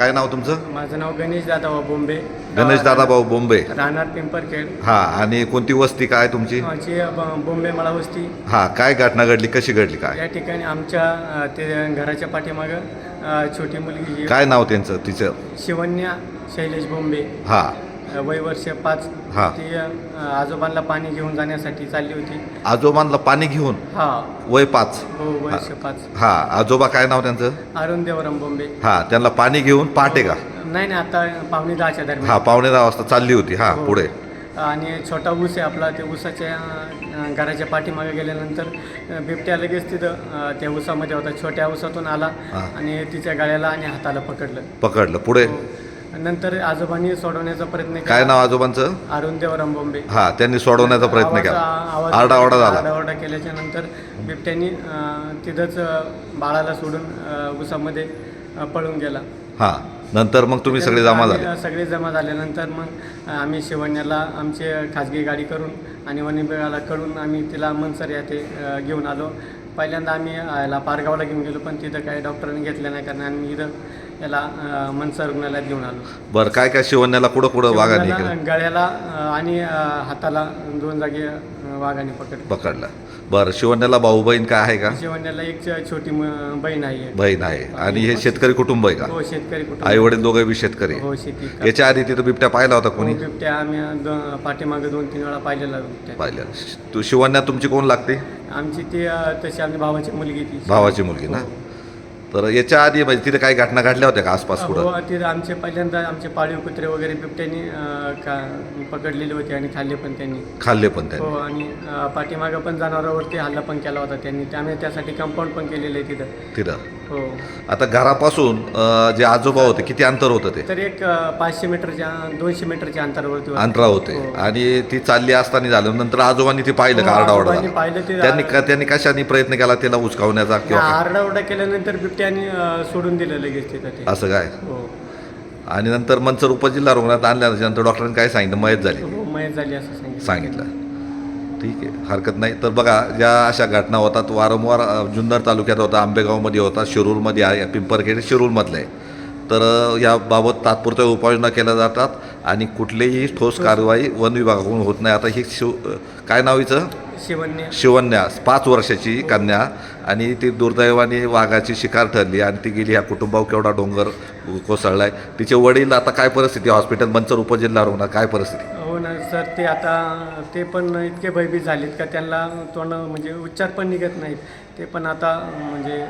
काय नाव तुमचं? माझं नाव गणेश दादा बोंबे. गणेश दादाभाऊ बोंबे. राहणार पिंपरखेड हा आणि कोणती वस्ती काय तुमची? ब- बोंबे मला वस्ती. हा काय घटना घडली कशी घडली काय? या ठिकाणी आमच्या ते घराच्या पाठीमागं छोटी मुलगी काय नाव त्यांचं तिचं? शिवन्या शैलेश बोंबे. हा. अ, वय वर्ष पाच हा. ती अ, आजोबांना पाणी घेऊन जाण्यासाठी चालली होती. आजोबांना पाणी घेऊन? हा. वय पाच. हो वर्ष पाच. हा आजोबा काय नाव त्यांचं? अरुण देवराम बोंबे. हा त्यांना पाणी घेऊन पहाटे का? नाही नाही आता पावणे दहाच्या हा दरम्यान पावणे दहा वाजता चालली होती. हा हो. पुढे. आणि छोटा ऊस आहे आपला त्या ऊसाच्या अ, घराच्या पाठीमागे गेल्यानंतर अ, बिबट्या लगेच तिथं अ, त्या ऊसामध्ये होता. छोट्या ऊसातून आला हा. आणि तिच्या गळ्याला आणि हाताला पकडलं. पकडलं. पुढे? हो. नंतर आजोबांनी सोडवण्याचा प्रयत्न केला. काय नाव आजोबांचं? अरुण देवराम बोंबे हा त्यांनी सोडवण्याचा प्रयत्न केला. आवाज- आरडाओरडा झाला. आरडाओरडा केल्याच्यानंतर बिबट्यानी अ, तिथंच अ, बाळाला सोडून अ, अ, पळून गेला. हा नंतर मग तुम्ही सगळे जमा आम्ही, झाले. अ, सगळे जमा झाल्यानंतर मग आम्ही शिवण्याला आमची खाजगी गाडी करून आणि वन विभागाला कळून आम्ही तिला मनसर या ते अ, घेऊन आलो. पहिल्यांदा आम्ही याला पारगावला घेऊन गेलो पण तिथं काही डॉक्टरांनी घेतलं नाही कारण आम्ही इथं याला अ, मनसर रुग्णालयात घेऊन आलो. बरं काय काय शिवण्याला कुठं कुठं वाघाने शिवण्याला केलं? गळ्याला अ, आणि अ, हाताला दोन जागी अ, वाघाने पकडलं. पकडलं. बरं शिवण्याला भाऊ बहीण काय आहे का? शिवण्याला एक छ- छोटी मु- बहीण आहे. बहीण आहे. आणि हे शेतकरी कुटुंब आहे का? हो शेतकरी कुटुंब. आई वडील दोघे बी शेतकरी आहे. हो शेती. याच्या आधी तिथं बिबट्या पाहिला होता कोणी? हो, बिबट्या आम्ही दो- पाठीमागे दोन तीन वेळा पाहिलेला बिबट्या. तू शिवण्या तुमची कोण लागते? आमची ती अ, तशी आमची भावाची मुलगी ती. भावाची मुलगी ना? तर याच्या आधी म्हणजे तिथे काही घटना घडल्या होत्या का आसपास कुठं हो तिथं आमचे पहिल्यांदा आमचे पाळीव कुत्रे वगैरे बिबट्यानी अ, का पकडलेले होते आणि खाल्ले पण त्यांनी. खाल्ले पण त्यांनी. हो आणि अ, पाठीमागं पण जनावरांवरती हल्ला पण केला होता त्यांनी. त्यामुळे त्यासाठी कंपाऊंड पण केलेलं आहे तिथं. तिथं. हो आता घरापासून अं, जे आजोबा होते किती अंतर होतं ते? तर एक अ, पाचशे मीटरच्या दोनशे मीटरच्या अंतरावरती होतं. अंतरा होते. हो. आणि ती चालली असताना झालं. नंतर आजोबांनी ती पाहिलं का हो, आरडाओरडा? आजोबांनी पाहिलं ते- त्यांनी का- त्यांनी कशाने प्रयत्न केला त्याला उचकावण्याचा किंवा? आरडाओरडा केल्यानंतर बिबट्याने अ, सोडून दिलं लगेच तिथं. ते असं काय? हो. आणि नंतर मनसर उपजिल्हा रुग्णालयात आणल्यानंतर नंतर डॉक्टरांनी काय सांगितलं? मयत झाली. हो मयत झाली असं सांगितलं. सांगितलं. ठीक आहे. हरकत नाही. तर बघा ज्या अशा घटना होतात वारंवार जुन्नर तालुक्यात होता आंबेगावमध्ये होता शिरूरमध्ये आहे पिंपरखेड शिरूरमधलं. आहे तर याबाबत तात्पुरत्या उपाययोजना केल्या जातात आणि कुठलीही ठोस कारवाई वन विभागाकडून होत नाही. आता ही शिव काय नाव हिचं? शिवन्य. शिवन्या. पाच वर्षाची कन्या आणि ती दुर्दैवाने वाघाची शिकार ठरली आणि ती गेली. ह्या कुटुंबावर केवढा डोंगर कोसळलाय. तिचे वडील आता काय परिस्थिती? हॉस्पिटल मंचर उपजिल्हा रुग्णालय काय परिस्थिती? ना सर ते आता ते पण इतके भयभीत झालेत का त्यांना तोंड म्हणजे उच्चार पण निघत नाहीत ते पण आता म्हणजे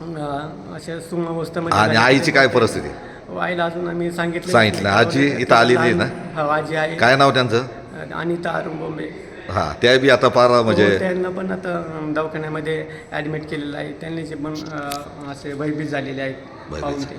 अशा सुम अवस्थेमध्ये आणि झाले. आईची काय परिस्थिती आईला अजून आम्ही सांगितलं सांगितलं. आजी इथं आलेली ना? हो आजी आहे काय नाव त्यांचं अनिता अरुण बोंबे हां त्या बी आता फार म्हणजे हो, त्यांना पण आता अं, दवाखान्यामध्ये ॲडमिट केलेलं आहे त्यांनी जे पण अं, असे भयभीत झालेले आहेत भयभीत. पाहून ते